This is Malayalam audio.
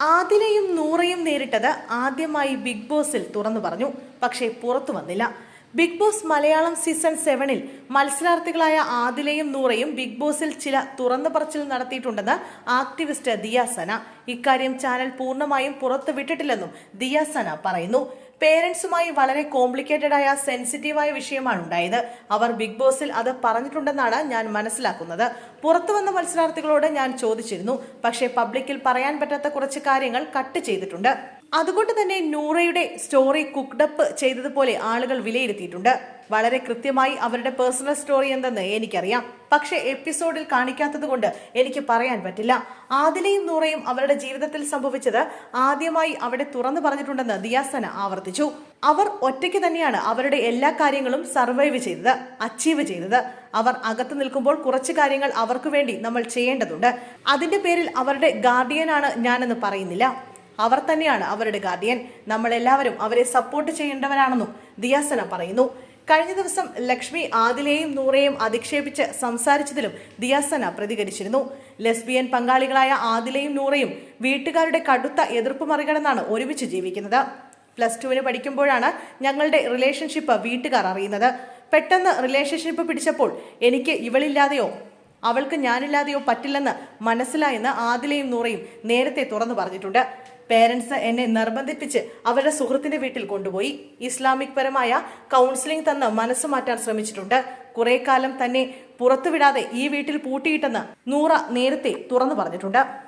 ആദിലയും നൂറയും നേരിട്ടത് ആദ്യമായി ബിഗ് ബോസിൽ തുറന്നു പറഞ്ഞു. പക്ഷേ പുറത്തു വന്നില്ല. ബിഗ് ബോസ് മലയാളം സീസൺ സെവനിൽ മത്സരാർത്ഥികളായ ആദിലയും നൂറയും ബിഗ് ബോസിൽ ചില തുറന്നു പറച്ചിൽ നടത്തിയിട്ടുണ്ടെന്ന് ആക്ടിവിസ്റ്റ് ദിയാസന ഇക്കാര്യം ചാനൽ പൂർണമായും പുറത്തുവിട്ടിട്ടില്ലെന്നും ദിയാസന പറയുന്നു. പേരൻസുമായി വളരെ കോംപ്ലിക്കേറ്റഡ് ആയ സെൻസിറ്റീവായ വിഷയമാണ് ഉണ്ടായത് അവർ ബിഗ് ബോസിൽ അത് പറഞ്ഞിട്ടുണ്ടെന്നാണ് ഞാൻ മനസ്സിലാക്കുന്നത്. പുറത്തു വന്ന മത്സരാർത്ഥികളോട് ഞാൻ ചോദിച്ചിരുന്നു. പക്ഷേ പബ്ലിക്കിൽ പറയാൻ പറ്റാത്ത കുറച്ച് കാര്യങ്ങൾ കട്ട് ചെയ്തിട്ടുണ്ട്. അതുകൊണ്ട് തന്നെ നൂറയുടെ സ്റ്റോറി കുക്ഡപ്പ് ചെയ്തതുപോലെ ആളുകൾ വിലയിരുത്തിയിട്ടുണ്ട്. വളരെ കൃത്യമായി അവരുടെ പേഴ്സണൽ സ്റ്റോറി എന്തെന്ന് എനിക്കറിയാം. പക്ഷെ എപ്പിസോഡിൽ കാണിക്കാത്തത് കൊണ്ട് എനിക്ക് പറയാൻ പറ്റില്ല. ആദിലയും നൂറയും അവരുടെ ജീവിതത്തിൽ സംഭവിച്ചത് ആദ്യമായി അവിടെ തുറന്നു പറഞ്ഞിട്ടുണ്ടെന്ന് ദിയാസന ആവർത്തിച്ചു. അവർ ഒറ്റയ്ക്ക് തന്നെയാണ് അവരുടെ എല്ലാ കാര്യങ്ങളും സർവൈവ് ചെയ്തത് അച്ചീവ് ചെയ്തത്. അവർ അകത്ത് നിൽക്കുമ്പോൾ കുറച്ച് കാര്യങ്ങൾ അവർക്ക് വേണ്ടി നമ്മൾ ചെയ്യേണ്ടതുണ്ട്. അതിന്റെ പേരിൽ അവരുടെ ഗാർഡിയനാണ് ഞാനെന്ന് പറയുന്നില്ല. അവർ തന്നെയാണ് അവരുടെ ഗാർഡിയൻ നമ്മളെല്ലാവരും അവരെ സപ്പോർട്ട് ചെയ്യേണ്ടവരാണെന്നും ദിയാസന പറയുന്നു. കഴിഞ്ഞ ദിവസം ലക്ഷ്മി ആദിലെയും നൂറേയും അധിക്ഷേപിച്ച് സംസാരിച്ചതിലും ദിയാസന പ്രതികരിച്ചിരുന്നു. ലെസ്ബിയൻ പങ്കാളികളായ ആദിലെയും നൂറയും വീട്ടുകാരുടെ കടുത്ത എതിർപ്പ് മറികടന്നാണ് ഒരുമിച്ച് ജീവിക്കുന്നത്. പ്ലസ് ടുവിന് പഠിക്കുമ്പോഴാണ് ഞങ്ങളുടെ റിലേഷൻഷിപ്പ് വീട്ടുകാർ അറിയുന്നത്. പെട്ടെന്ന് റിലേഷൻഷിപ്പ് പിടിച്ചപ്പോൾ എനിക്ക് ഇവളില്ലാതെയോ അവൾക്ക് ഞാനില്ലാതെയോ പറ്റില്ലെന്ന് മനസ്സിലായെന്ന് ആദിലയും നൂറയും നേരത്തെ തുറന്നു പറഞ്ഞിട്ടുണ്ട്. പേരൻസ് എന്നെ നിർബന്ധിപ്പിച്ച് അവരുടെ സുഹൃത്തിന്റെ വീട്ടിൽ കൊണ്ടുപോയി. ഇസ്ലാമിക് പരമായ കൗൺസിലിംഗ് തന്ന് മനസ്സ് മാറ്റാൻ ശ്രമിച്ചിട്ടുണ്ട്. കുറെ കാലം തന്നെ പുറത്തുവിടാതെ ഈ വീട്ടിൽ പൂട്ടിയിട്ടെന്ന് നൂറ നേരത്തെ തുറന്നു പറഞ്ഞിട്ടുണ്ട്.